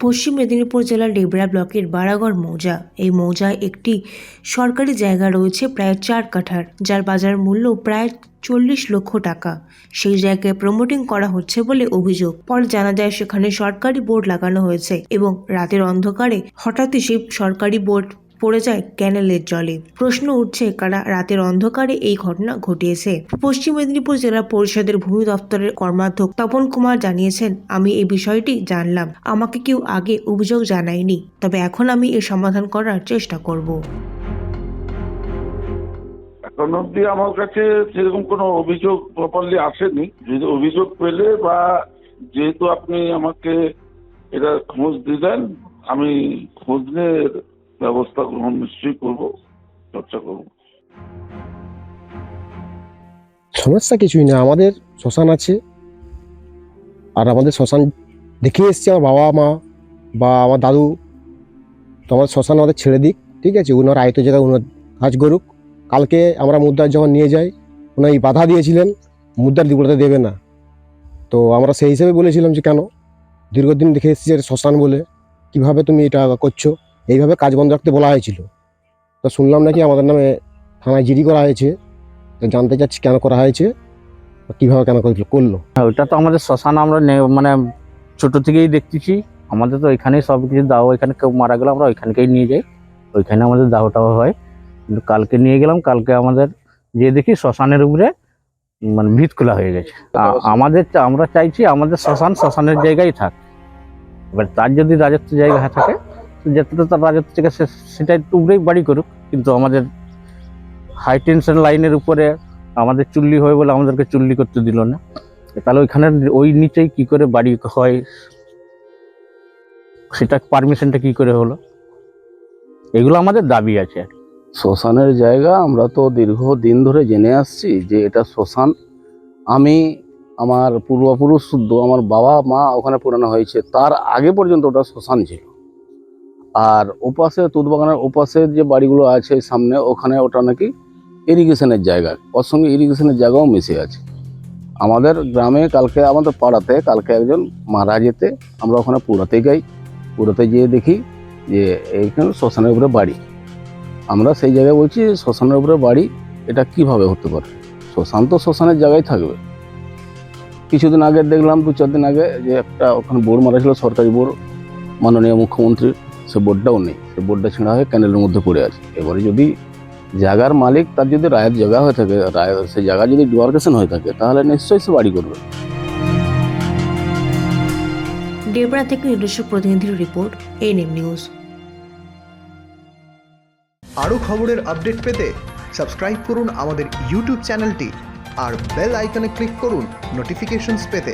পশ্চিম মেদিনীপুর জেলার ডেবরা ব্লকের বারাগড় মৌজা। এই মৌজায় একটি সরকারি জায়গা রয়েছে প্রায় চার কাঠার, যার বাজার মূল্য প্রায় চল্লিশ লক্ষ টাকা। সেই জায়গায় প্রমোটিং করা হচ্ছে বলে অভিযোগ। পরে জানা যায় সেখানে সরকারি বোর্ড লাগানো হয়েছে এবং রাতের অন্ধকারে হঠাৎই সেই সরকারি বোর্ড পড়ে যায় ক্যানেলের জলে। প্রশ্ন উঠছে, কারা রাতের অন্ধকারে এই ঘটনা ঘটিয়েছে? পশ্চিম মেদিনীপুর জেলা পরিষদের ভূমি দপ্তরের কর্মাধ্যক্ষ তপন কুমার জানিয়েছেন, আমি এই বিষয়টি জানলাম। আমাকে কেউ আগে অভিযোগ জানায়নি, তবে এখন আমি এর সমাধান করার চেষ্টা করব। এখন অব্দি আমার কাছে সেরকম কোনো অভিযোগ প্রপারলি আসেনি। যদি অভিযোগ পেলে বা যেহেতু আপনি আমাকে এটা খোঁজ দিলেন, আমি খোঁজ নিয়ে ব্যবস্থা গ্রহণ নিশ্চয়ই করব, চর্চা করব। সমস্যা কিছুই না, আমাদের শ্মশান আছে। আর আমাদের শ্মশান দেখে এসছি আমার বাবা মা বা আমার দাদু। তো আমাদের শ্মশান আমাদের ছেড়ে দিক, ঠিক আছে? ওনার আয়ত জায়গায় ওনার কাজ করুক। কালকে আমরা মুদ্রার যখন নিয়ে যাই এই বাধা দিয়েছিলেন, মুদ্রার দিগুলোতে দেবে না। তো আমরা সেই হিসেবে বলেছিলাম যে, কেন? দীর্ঘদিন দেখে এসেছি যে শ্মশান বলে। কীভাবে তুমি এটা করছ? এইভাবে কাজ বন্ধ রাখতে বলা হয়েছিল। তো শুনলাম নাকি আমাদের নামে থানায় জিডি করা হয়েছে। তো জানতে চাচ্ছি কেন করা হয়েছে কীভাবে কেন করল করল? হ্যাঁ ওইটা তো আমাদের শ্মশান আমরা মানে ছোট থেকেই দেখতেছি। আমাদের তো ওইখানেই সব কিছু দাহ ওইখানে কেউ মারা গেলে আমরা ওইখানকেই নিয়ে যাই। ওইখানে আমাদের দাহ টাহ হয়। কিন্তু কালকে নিয়ে গেলাম, কালকে আমাদের যে দেখি শ্মশানের উপরে মানে ভিত খোলা হয়ে গেছে। আমাদের আমরা চাইছি আমাদের শ্মশান, শ্মশানের জায়গায় থাক। এবার তার যদি রাজত্ব জায়গা থাকে তো যতটা তার রাজত্ব জায়গা সে- সেটা একটু উপরেই বাড়ি করুক, কিন্তু আমাদের হাই টেনশন লাইনের উপরে আমাদের চুল্লি হয় বলে আমাদেরকে চুল্লি করতে দিল না। তাহলে ওইখানে ওই নিচেই কি করে বাড়ি হয়, সেটা পারমিশনটা কি করে হলো? এগুলো আমাদের দাবি আছে আর। শ্মশানের জায়গা আমরা তো দীর্ঘ দিন ধরে জেনে আসছি যে এটা শ্মশান। আমি, আমার পূর্বপুরুষ শুদ্ধ, আমার বাবা, মা ওখানে পুরানো হয়েছে, তার আগে পর্যন্ত ওটা শ্মশান ছিল। আর ওপাশে, তুতবাগানের ওপাশে যে বাড়িগুলো আছে সামনে, ওখানে ওটা নাকি ইরিগেশনের জায়গা। ওর সঙ্গে ইরিগেশনের জায়গাও মিশে আছে। আমাদের গ্রামে কালকে, আমাদের পাড়াতে কালকে একজন মারা যেতে, আমরা ওখানে পুরাতে যাই। পুরাতে গিয়ে দেখি যে এইখানে শ্মশানের উপরে বাড়ি। আমরা সেই জায়গায় বলছি, শ্মশানের উপরে বাড়ি, এটা কীভাবে হতে পারে? শ্মশান তো শ্মশানের জায়গায় থাকবে। কিছুদিন আগে দেখলাম দু চার দিন আগে যে একটা ওখানে বোর মারা ছিল, সরকারি বোর, মাননীয় মুখ্যমন্ত্রীর। সে বোর্ডটাও নেই। সে বোর্ডটা ছেঁড়া হয়ে ক্যানেলের মধ্যে পড়ে আছে। এবারে যদি জায়গার মালিক তার যদি রায়ের জায়গা হয়ে থাকে রায় সেই জায়গা যদি ডিমার্কেশন হয়ে থাকে তাহলে নিশ্চয়ই সে বাড়ি করবে। ডেবরা থেকে নিজস্ব প্রতিনিধির রিপোর্ট এনএম নিউজ আরও খবরের আপডেট পেতে সাবস্ক্রাইব করুন আমাদের ইউটিউব চ্যানেলটি আর বেল আইকনে ক্লিক করুন নোটিফিকেশনস পেতে।